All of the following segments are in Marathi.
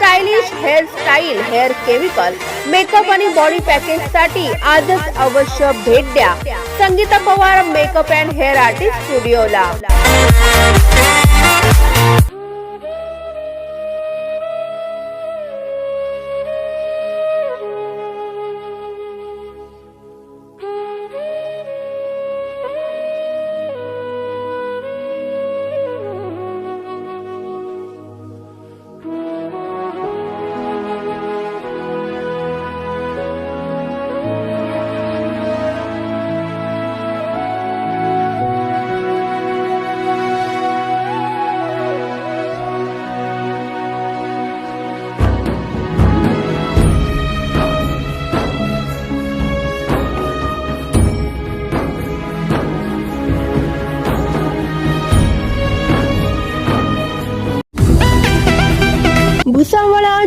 stylish hair style hair chemical makeup आणि बॉडी पॅकेजसाठी आजच अवश्य भेट द्या. Sangita Pawar makeup and hair artist स्टुडिओला.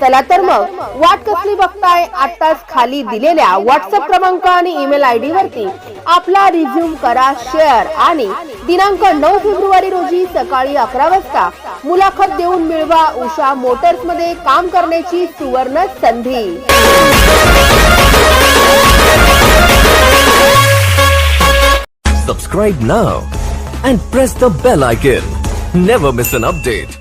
चला तर मग वाट कसली बघताय? आताच खाली दिलेल्या व्हॉट्सअप क्रमांक आणि ईमेल आय डी वरती आपला रिझ्यूम करा शेअर आणि दिनांक नऊ फेब्रुवारी रोजी सकाळी अकरा वाजता मुलाखत देऊन मिळवा उषा मोटर्समध्ये काम करण्याची सुवर्ण संधी. Subscribe now and press the bell icon never miss an update